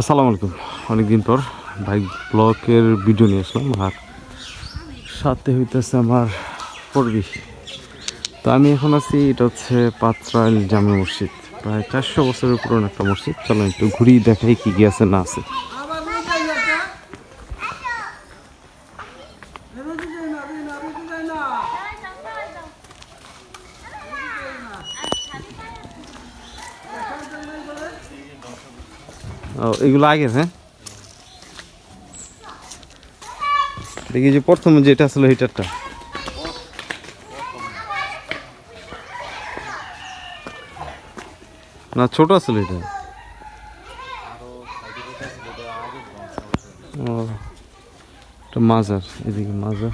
আসসালামু আলাইকুম। অনেকদিন পর বাইক ব্লকের ভিডিও নিয়ে আসলাম আর সাথে হইতেছে আমার পড়বি। তো আমি এখন আছি, এটা হচ্ছে পাত্রাইল জামে মসজিদ। প্রায় চারশো বছরের পুরনো একটা মসজিদ। চলো একটু ঘুরি দেখাই কি গিয়েছে আছে না আছে। ও, এগুলো আগে হ্যাঁ? দেখি যে প্রথমে যেটা ছিল হিটারটা। না, ছোট ছিল এটা। ও মাজার, এদিকে মাজার।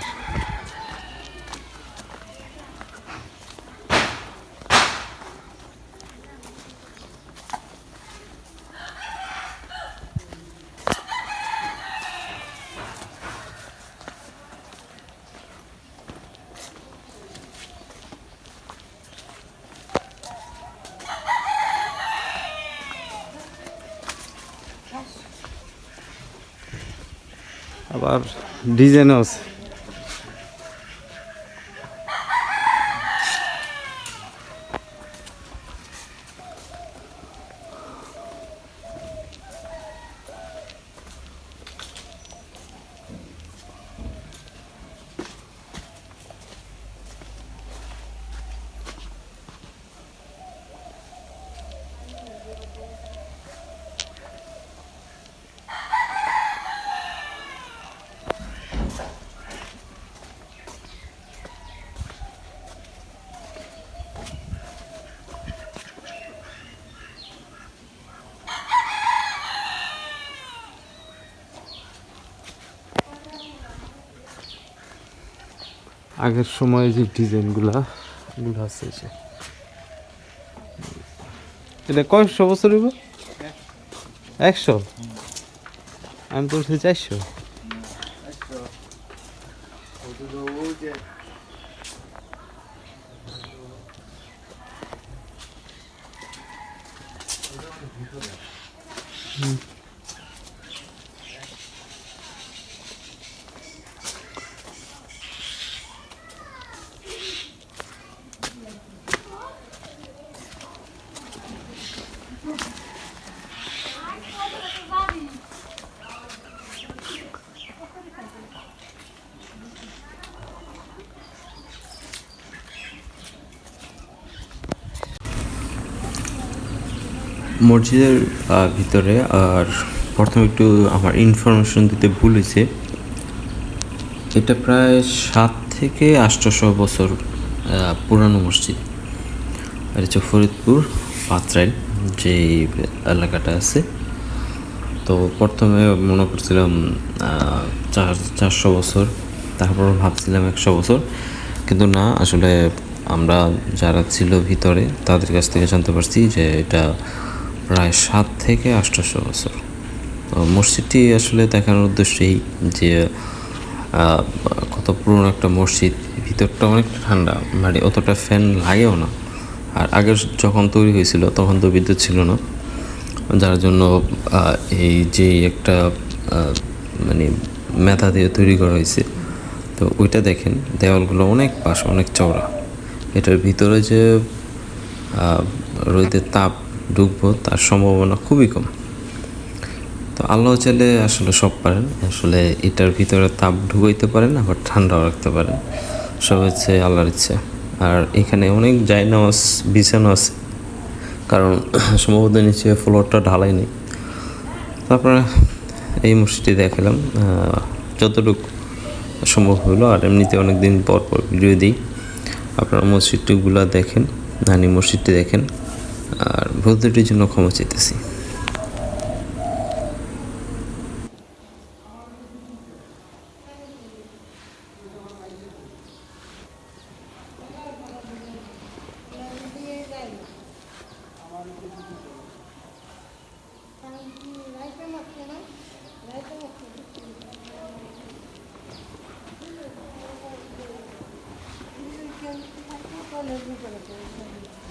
আবার ডিজাইনও আছে। আগের সময় যে ডিজাইনগুলা, এগুলো আছে যে। এটা কয়শো বছর হইব? একশো? আমি বলছি চারশো? মসজিদের ভিতরে আর প্রথমে একটু আমার ইনফরমেশন দিতে ভুল হয়েছে। এটা প্রায় সাত থেকে আটশোশো বছর পুরানো মসজিদ। আর হচ্ছে ফরিদপুর, পাত্রাইল যে এলাকাটা আছে। তো প্রথমে মনে করছিলাম চার, চারশো বছর, তারপর ভাবছিলাম একশো বছর। কিন্তু না, আসলে আমরা যারা ছিল ভিতরে, তাদের কাছ থেকে জানতে পারছি যে এটা প্রায় সাত থেকে আটশোশো বছর। তো মসজিদটি আসলে দেখানোর উদ্দেশ্যেই যে কত পুরনো একটা মসজিদ, ভিতরটা অনেকটা ঠান্ডা মানে অতটা ফ্যান লাগেও না। আর আগের যখন তৈরি হয়েছিল তখন তো বিদ্যুৎ ছিল না। যার জন্য এই যে একটা মানে মেথা দিয়ে তৈরি করা হয়েছে, তো ওইটা দেখেন, দেওয়ালগুলো অনেক পাশ, অনেক চওড়া। এটার ভিতরে যে রোদের তাপ ঢুকবো তার সম্ভাবনা খুবই কম। তো আল্লাহ চাইলে আসলে সব পারেন। আসলে এটার ভিতরে তাপ ঢুকাইতে পারেন, আবার ঠান্ডাও রাখতে পারেন। সব হচ্ছে আল্লাহর ইচ্ছে। আর এখানে অনেক জায়নামাজ বিছানো আছে। কারণ সম্ভবত নিচে ফ্লোরটা ঢালাই নেই। তারপরে এই মসজিদটি দেখালাম। যতটুকু সম্ভব হলো, আর এমনিতে অনেক দিন পর পর ভিডিও দিই। আপনারা মসজিদটিগুলো দেখেন নানি মসজিদটি দেখেন। আর ভুলত্রুটির জন্য ক্ষমা চাইতেছি।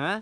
হ্যাঁ